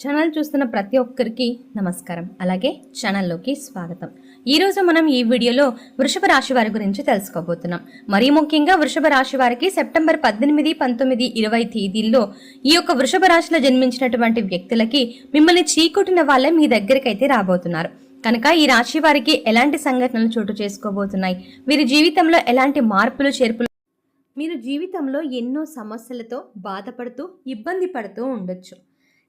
Channel చూస్తున్న ప్రతి ఒక్కరికి నమస్కారం. అలాగే ఛానల్లోకి స్వాగతం. ఈరోజు మనం ఈ వీడియోలో వృషభ రాశి వారి గురించి తెలుసుకోబోతున్నాం. మరీ ముఖ్యంగా వృషభ రాశి వారికి సెప్టెంబర్ పద్దెనిమిది పంతొమ్మిది ఇరవై తేదీల్లో ఈ యొక్క వృషభ రాశిలో జన్మించినటువంటి వ్యక్తులకి మిమ్మల్ని చీకొట్టిన వాళ్ళే మీ దగ్గరికి అయితే రాబోతున్నారు. కనుక ఈ రాశి వారికి ఎలాంటి సంఘటనలు చోటు చేసుకోబోతున్నాయి? వీరి జీవితంలో ఎలాంటి మార్పులు చేర్పులు? మీరు జీవితంలో ఎన్నో సమస్యలతో బాధపడుతూ ఇబ్బంది పడుతూ ఉండొచ్చు.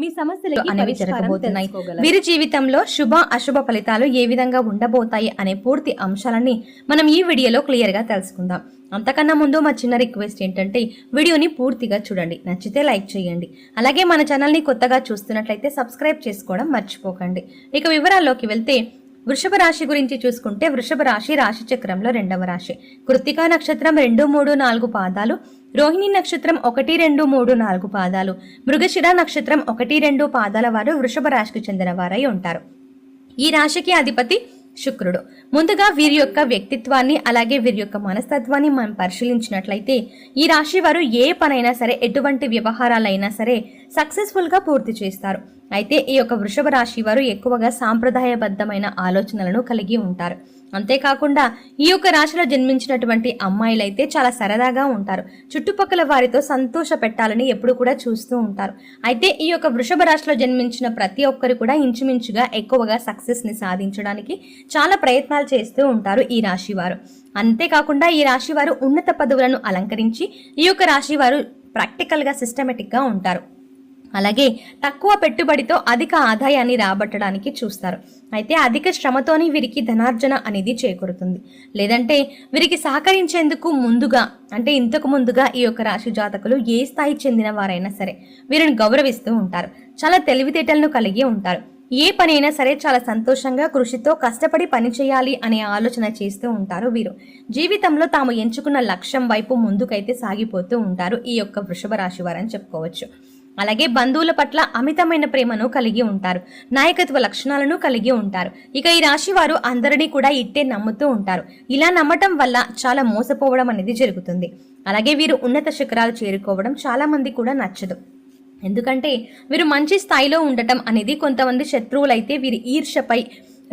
మీ సమస్యలకి అనేవి జరగబోతున్నాయి. వీరి జీవితంలో శుభ అశుభ ఫలితాలు ఏ విధంగా ఉండబోతాయి అనే పూర్తి అంశాలని మనం ఈ వీడియోలో క్లియర్గా తెలుసుకుందాం. అంతకన్నా ముందు మా చిన్న రిక్వెస్ట్ ఏంటంటే వీడియోని పూర్తిగా చూడండి. నచ్చితే లైక్ చేయండి. అలాగే మన ఛానల్ని కొత్తగా చూస్తున్నట్లయితే సబ్స్క్రైబ్ చేసుకోవడం మర్చిపోకండి. ఇక వివరాల్లోకి వెళ్తే వృషభ రాశి గురించి చూసుకుంటే వృషభ రాశి రాశి చక్రంలో రెండవ రాశి. కృత్తికా నక్షత్రం రెండు మూడు నాలుగు పాదాలు. రోహిణి నక్షత్రం ఒకటి రెండు మూడు నాలుగు పాదాలు. మృగశిర నక్షత్రం ఒకటి రెండు పాదాల వారు వృషభ రాశికి చెందిన వారై ఉంటారు. ఈ రాశికి అధిపతి శుక్రుడు. ముందుగా వీరి యొక్క వ్యక్తిత్వాన్ని అలాగే వీరి యొక్క మనస్తత్వాన్ని మనం పరిశీలించినట్లయితే ఈ రాశి వారు ఏ పనైనా సరే ఎటువంటి వ్యవహారాలైనా సరే సక్సెస్ఫుల్గా పూర్తి చేస్తారు. అయితే ఈ యొక్క వృషభ రాశి వారు ఎక్కువగా సాంప్రదాయబద్ధమైన ఆలోచనలను కలిగి ఉంటారు. అంతేకాకుండా ఈ యొక్క రాశిలో జన్మించినటువంటి అమ్మాయిలైతే చాలా సరదాగా ఉంటారు. చుట్టుపక్కల వారితో సంతోష పెట్టాలని ఎప్పుడు కూడా చూస్తూ ఉంటారు. అయితే ఈ యొక్క వృషభ రాశిలో జన్మించిన ప్రతి ఒక్కరు కూడా ఇంచుమించుగా ఎక్కువగా సక్సెస్ని సాధించడానికి చాలా ప్రయత్నాలు చేస్తూ ఉంటారు ఈ రాశి వారు. అంతేకాకుండా ఈ రాశి వారు ఉన్నత పదవులను అలంకరించి ఈ యొక్క రాశి వారు ప్రాక్టికల్గా సిస్టమేటిక్గా ఉంటారు. అలాగే తక్కువ పెట్టుబడితో అధిక ఆదాయాన్ని రాబట్టడానికి చూస్తారు. అయితే అధిక శ్రమతోని వీరికి ధనార్జన అనేది చేకూరుతుంది. లేదంటే వీరికి సహకరించేందుకు ముందుగా అంటే ఇంతకు ముందుగా ఈ యొక్క రాశి జాతకులు ఏ స్థాయి చెందిన వారైనా సరే వీరిని గౌరవిస్తూ ఉంటారు. చాలా తెలివితేటలను కలిగి ఉంటారు. ఏ పనైనా సరే చాలా సంతోషంగా కృషితో కష్టపడి పని చేయాలి అనే ఆలోచన చేస్తూ ఉంటారు వీరు. జీవితంలో తాము ఎంచుకున్న లక్ష్యం వైపు ముందుకైతే సాగిపోతూ ఉంటారు ఈ యొక్క వృషభ రాశి వారని చెప్పుకోవచ్చు. అలాగే బంధువుల పట్ల అమితమైన ప్రేమను కలిగి ఉంటారు. నాయకత్వ లక్షణాలను కలిగి ఉంటారు. ఇక ఈ రాశి వారు అందరినీ కూడా ఇట్టే నమ్ముతూ ఉంటారు. ఇలా నమ్మటం వల్ల చాలా మోసపోవడం అనేది జరుగుతుంది. అలాగే వీరు ఉన్నత శిఖరాలు చేరుకోవడం చాలా మంది కూడా నచ్చదు. ఎందుకంటే వీరు మంచి స్థాయిలో ఉండటం అనేది కొంతమంది శత్రువులైతే వీరి ఈర్షపై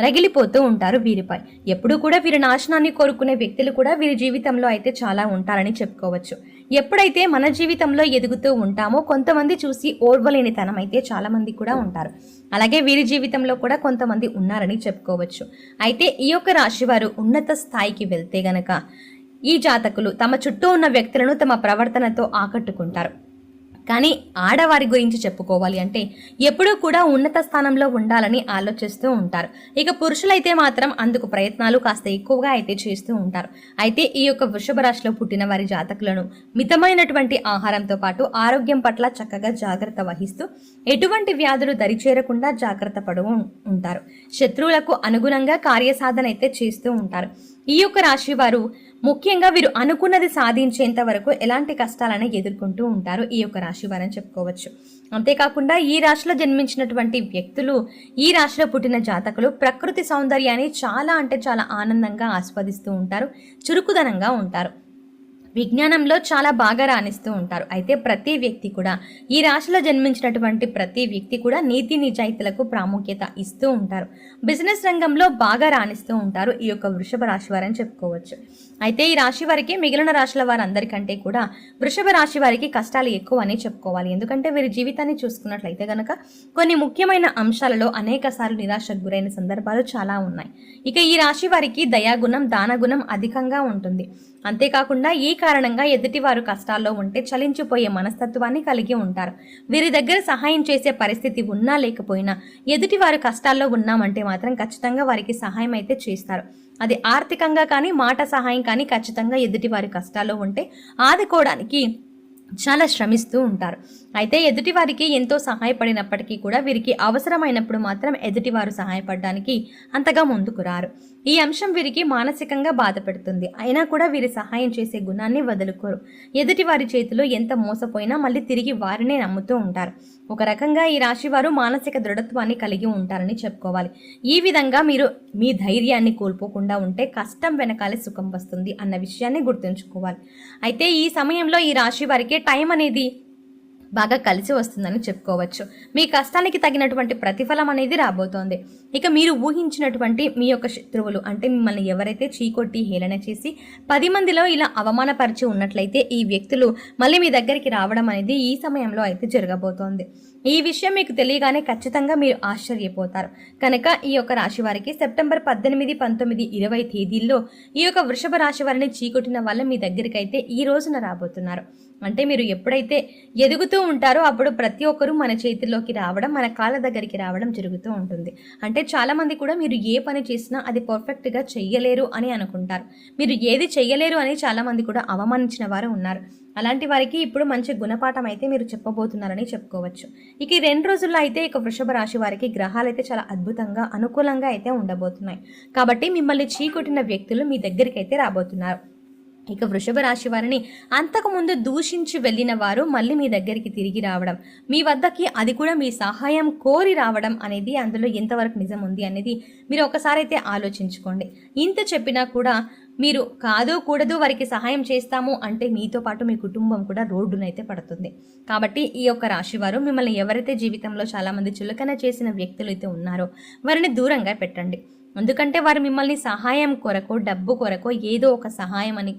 రగిలిపోతూ ఉంటారు వీరిపై. ఎప్పుడూ కూడా వీరి నాశనాన్ని కోరుకునే వ్యక్తులు కూడా వీరి జీవితంలో అయితే చాలా ఉంటారని చెప్పుకోవచ్చు. ఎప్పుడైతే మన జీవితంలో ఎదుగుతూ ఉంటామో కొంతమంది చూసి ఓర్వలేనితనం అయితే చాలామంది కూడా ఉంటారు. అలాగే వీరి జీవితంలో కూడా కొంతమంది ఉన్నారని చెప్పుకోవచ్చు. అయితే ఈ యొక్క రాశి వారు ఉన్నత స్థాయికి వెళ్తే గనక ఈ జాతకులు తమ చుట్టూ ఉన్న వ్యక్తులను తమ ప్రవర్తనతో ఆకట్టుకుంటారు. కానీ ఆడవారి గురించి చెప్పుకోవాలి అంటే ఎప్పుడూ కూడా ఉన్నత స్థానంలో ఉండాలని ఆలోచిస్తూ ఉంటారు. ఇక పురుషులైతే మాత్రం అందుకు ప్రయత్నాలు కాస్త ఎక్కువగా అయితే చేస్తూ ఉంటారు. అయితే ఈ యొక్క వృషభ రాశిలో పుట్టిన వారి జాతకులను మితమైనటువంటి ఆహారంతో పాటు ఆరోగ్యం పట్ల చక్కగా జాగ్రత్త వహిస్తూ ఎటువంటి వ్యాధులు దరిచేరకుండా జాగ్రత్త పడు ఉంటారు. శత్రువులకు అనుగుణంగా కార్యసాధన అయితే చేస్తూ ఉంటారు. ఈ యొక్క రాశి వారు ముఖ్యంగా వీరు అనుకున్నది సాధించేంత వరకు ఎలాంటి కష్టాలను ఎదుర్కొంటూ ఉంటారు ఈ యొక్క రాశి వారని చెప్పుకోవచ్చు. అంతేకాకుండా ఈ రాశిలో జన్మించినటువంటి వ్యక్తులు ఈ రాశిలో పుట్టిన జాతకులు ప్రకృతి సౌందర్యాన్ని చాలా అంటే చాలా ఆనందంగా ఆస్వాదిస్తూ ఉంటారు చురుకుదనంగా ఉంటారు. విజ్ఞానంలో చాలా బాగా రాణిస్తూ ఉంటారు. అయితే ప్రతి వ్యక్తి కూడా ఈ రాశిలో జన్మించినటువంటి ప్రతి వ్యక్తి కూడా నీతి నిజాయితీలకు ప్రాముఖ్యత ఇస్తూ ఉంటారు. బిజినెస్ రంగంలో బాగా రాణిస్తూ ఉంటారు ఈ యొక్క వృషభ రాశి వారని చెప్పుకోవచ్చు. అయితే ఈ రాశి వారికి మిగిలిన రాశుల వారందరికంటే కూడా వృషభ రాశి వారికి కష్టాలు ఎక్కువ అని చెప్పుకోవాలి. ఎందుకంటే వీరి జీవితాన్ని చూసుకున్నట్లయితే గనక కొన్ని ముఖ్యమైన అంశాలలో అనేక సార్లు నిరాశకు గురైన సందర్భాలు చాలా ఉన్నాయి. ఇక ఈ రాశి వారికి దయాగుణం దానగుణం అధికంగా ఉంటుంది. అంతేకాకుండా ఈ కారణంగా ఎదుటివారు కష్టాల్లో ఉంటే చలించిపోయే మనస్తత్వాన్ని కలిగి ఉంటారు. వీరి దగ్గర సహాయం చేసే పరిస్థితి ఉన్నా లేకపోయినా ఎదుటివారు కష్టాల్లో ఉన్నామంటే మాత్రం ఖచ్చితంగా వారికి సహాయం అయితే చేస్తారు. అది ఆర్థికంగా కానీ మాట సహాయం కానీ ఖచ్చితంగా ఎదుటివారి కష్టాల్లో ఉంటే ఆదుకోవడానికి చాలా శ్రమిస్తూ ఉంటారు. అయితే ఎదుటివారికి ఎంతో సహాయపడినప్పటికీ కూడా వీరికి అవసరమైనప్పుడు మాత్రం ఎదుటివారు సహాయపడడానికి అంతగా ముందుకు రారు. ఈ అంశం వీరికి మానసికంగా బాధ పెడుతుంది. అయినా కూడా వీరి సహాయం చేసే గుణాన్ని వదులుకోరు. ఎదుటి వారి చేతిలో ఎంత మోసపోయినా మళ్ళీ తిరిగి వారినే నమ్ముతూ ఉంటారు. ఒక రకంగా ఈ రాశి వారు మానసిక దృఢత్వాన్ని కలిగి ఉంటారని చెప్పుకోవాలి. ఈ విధంగా మీరు మీ ధైర్యాన్ని కోల్పోకుండా ఉంటే కష్టం వెనకాలే సుఖం వస్తుంది అన్న విషయాన్ని గుర్తుంచుకోవాలి. అయితే ఈ సమయంలో ఈ రాశి వారికి టైం అనేది బాగా కలిసి వస్తుందని చెప్పుకోవచ్చు. మీ కష్టానికి తగినటువంటి ప్రతిఫలం అనేది రాబోతోంది. ఇక మీరు ఊహించినటువంటి మీ యొక్క శత్రువులు అంటే మిమ్మల్ని ఎవరైతే చీకొట్టి హేళన చేసి పది మందిలో ఇలా అవమానపరిచి ఉన్నట్లయితే ఈ వ్యక్తులు మళ్ళీ మీ దగ్గరికి రావడం అనేది ఈ సమయంలో అయితే జరగబోతోంది. ఈ విషయం మీకు తెలియగానే ఖచ్చితంగా మీరు ఆశ్చర్యపోతారు. కనుక ఈ యొక్క రాశి వారికి సెప్టెంబర్ పద్దెనిమిది పంతొమ్మిది ఇరవై తేదీల్లో ఈ యొక్క వృషభ రాశి వారిని చీకొట్టిన వల్ల మీ దగ్గరికి అయితే ఈ రోజున రాబోతున్నారు. అంటే మీరు ఎప్పుడైతే ఎదుగుతూ ఉంటారో అప్పుడు ప్రతి ఒక్కరూ మన చేతిలోకి రావడం మన కాళ్ళ దగ్గరికి రావడం జరుగుతూ ఉంటుంది. అంటే చాలామంది కూడా మీరు ఏ పని చేసినా అది పర్ఫెక్ట్గా చెయ్యలేరు అని అనుకుంటారు. మీరు ఏది చెయ్యలేరు అని చాలామంది కూడా అవమానించిన వారు ఉన్నారు. అలాంటి వారికి ఇప్పుడు మంచి గుణపాఠం అయితే మీరు చెప్పబోతున్నారని చెప్పుకోవచ్చు. ఇక ఈ రెండు రోజుల్లో అయితే ఇక వృషభ రాశి వారికి గ్రహాలు అయితే చాలా అద్భుతంగా అనుకూలంగా అయితే ఉండబోతున్నాయి. కాబట్టి మిమ్మల్ని చీకొట్టిన వ్యక్తులు మీ దగ్గరికి అయితే రాబోతున్నారు. ఇక వృషభ రాశి వారిని అంతకుముందు దూషించి వెళ్ళిన వారు మళ్ళీ మీ దగ్గరికి తిరిగి రావడం మీ వద్దకి అది కూడా మీ సహాయం కోరి రావడం అనేది అందులో ఎంతవరకు నిజం ఉంది అనేది మీరు ఒకసారి అయితే ఆలోచించుకోండి. ఇంత చెప్పినా కూడా మీరు కాదు కూడదు వారికి సహాయం చేస్తాము అంటే మీతో పాటు మీ కుటుంబం కూడా రోడ్డునైతే పడుతుంది. కాబట్టి ఈ యొక్క రాశివారు మిమ్మల్ని ఎవరైతే జీవితంలో చాలామంది చులకన చేసిన వ్యక్తులు అయితే ఉన్నారో వారిని దూరంగా పెట్టండి. ఎందుకంటే వారు మిమ్మల్ని సహాయం కొరకో డబ్బు కొరకో ఏదో ఒక సహాయం అని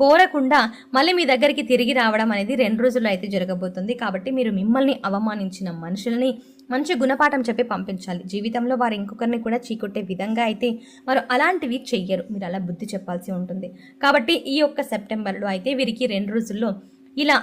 కోరకుండా మళ్ళీ మీ దగ్గరికి తిరిగి రావడం అనేది రెండు రోజుల్లో అయితే జరగబోతుంది. కాబట్టి మీరు మిమ్మల్ని అవమానించిన మనుషుల్ని మంచి గుణపాఠం చెప్పి పంపించాలి. జీవితంలో వారు ఇంకొకరిని కూడా చీకొట్టే విధంగా అయితే వారు అలాంటివి చెయ్యరు. మీరు అలా బుద్ధి చెప్పాల్సి ఉంటుంది. కాబట్టి ఈ యొక్క సెప్టెంబర్లో అయితే వీరికి రెండు రోజుల్లో ఇలా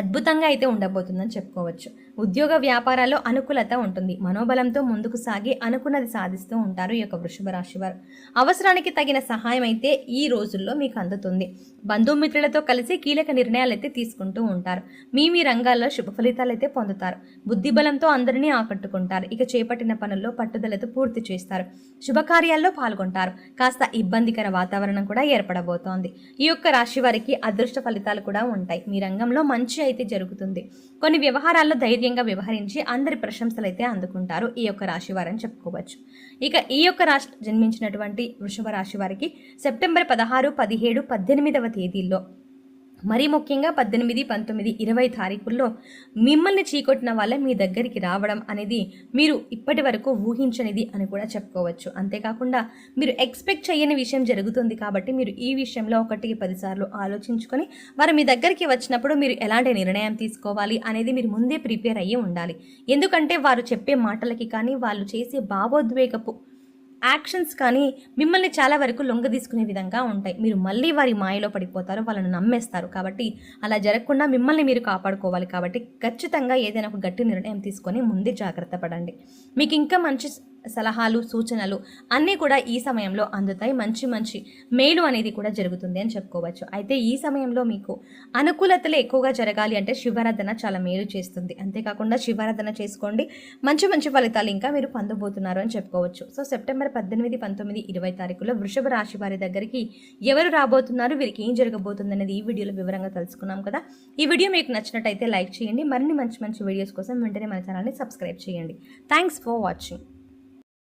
అద్భుతంగా అయితే ఉండబోతుందని చెప్పుకోవచ్చు. ఉద్యోగ వ్యాపారాల్లో అనుకూలత ఉంటుంది. మనోబలంతో ముందుకు సాగి అనుకున్నది సాధిస్తూ ఉంటారు ఈ యొక్క వృషభ రాశి వారు. అవసరానికి తగిన సహాయం అయితే ఈ రోజుల్లో మీకు అందుతుంది. బంధుమిత్రులతో కలిసి కీలక నిర్ణయాలు అయితే తీసుకుంటూ ఉంటారు. మీ మీ రంగాల్లో శుభ ఫలితాలు అయితే పొందుతారు. బుద్ధిబలంతో అందరినీ ఆకట్టుకుంటారు. ఇక చేపట్టిన పనుల్లో పట్టుదలతో పూర్తి చేస్తారు. శుభకార్యాల్లో పాల్గొంటారు. కాస్త ఇబ్బందికర వాతావరణం కూడా ఏర్పడబోతోంది. ఈ యొక్క రాశి వారికి అదృష్ట ఫలితాలు కూడా ఉంటాయి. మీ రంగంలో మంచి అయితే జరుగుతుంది. కొన్ని వ్యవహారాల్లో ధైర్యంగా వ్యవహరించి అందరి ప్రశంసలు అయితే అందుకుంటారు ఈ యొక్క రాశి వారని చెప్పుకోవచ్చు. ఇక ఈ యొక్క రాశి జన్మించినటువంటి వృషభ రాశి వారికి సెప్టెంబర్ పదహారు పదిహేడు పద్దెనిమిదవ తేదీల్లో మరీ ముఖ్యంగా పద్దెనిమిది పంతొమ్మిది ఇరవై తారీఖుల్లో మిమ్మల్ని చీకొట్టిన వాళ్ళే మీ దగ్గరికి రావడం అనేది మీరు ఇప్పటి వరకు ఊహించనిది అని కూడా చెప్పుకోవచ్చు. అంతేకాకుండా మీరు ఎక్స్పెక్ట్ చేయని విషయం జరుగుతుంది కాబట్టి మీరు ఈ విషయంలో ఒకటికి పదిసార్లు ఆలోచించుకొని వారు మీ దగ్గరికి వచ్చినప్పుడు మీరు ఎలాంటి నిర్ణయం తీసుకోవాలి అనేది మీరు ముందే ప్రిపేర్ అయ్యి ఉండాలి. ఎందుకంటే వారు చెప్పే మాటలకి కానీ వాళ్ళు చేసే భావోద్వేగపు యాక్షన్స్ కానీ మిమ్మల్ని చాలా వరకు లొంగ తీసుకునే విధంగా ఉంటాయి. మీరు మళ్ళీ వారి మాయలో పడిపోతారు వాళ్ళని నమ్మేస్తారు. కాబట్టి అలా జరగకుండా మిమ్మల్ని మీరు కాపాడుకోవాలి. కాబట్టి ఖచ్చితంగా ఏదైనా ఒక గట్టి నిర్ణయం తీసుకొని ముందే జాగ్రత్త పడండి. మీకు ఇంకా మంచి సలహాలు సూచనలు అన్నీ కూడా ఈ సమయంలో అందుతాయి. మంచి మంచి మేలు అనేది కూడా జరుగుతుంది అని చెప్పుకోవచ్చు. అయితే ఈ సమయంలో మీకు అనుకూలతలు ఎక్కువగా జరగాలి అంటే శివారాధన చాలా మేలు చేస్తుంది. అంతేకాకుండా శివారాధన చేసుకోండి. మంచి మంచి ఫలితాలు ఇంకా మీరు పొందబోతున్నారు అని చెప్పుకోవచ్చు. సో సెప్టెంబర్ పద్దెనిమిది పంతొమ్మిది ఇరవై తారీఖులో వృషభ రాశి వారి దగ్గరికి ఎవరు రాబోతున్నారు వీరికి ఏం జరగబోతుంది అనేది ఈ వీడియోలో వివరంగా తెలుసుకున్నాం కదా. ఈ వీడియో మీకు నచ్చినట్టయితే లైక్ చేయండి. మరిన్ని మంచి మంచి వీడియోస్ కోసం వెంటనే మన ఛానల్ని సబ్స్క్రైబ్ చేయండి. Thanks for watching.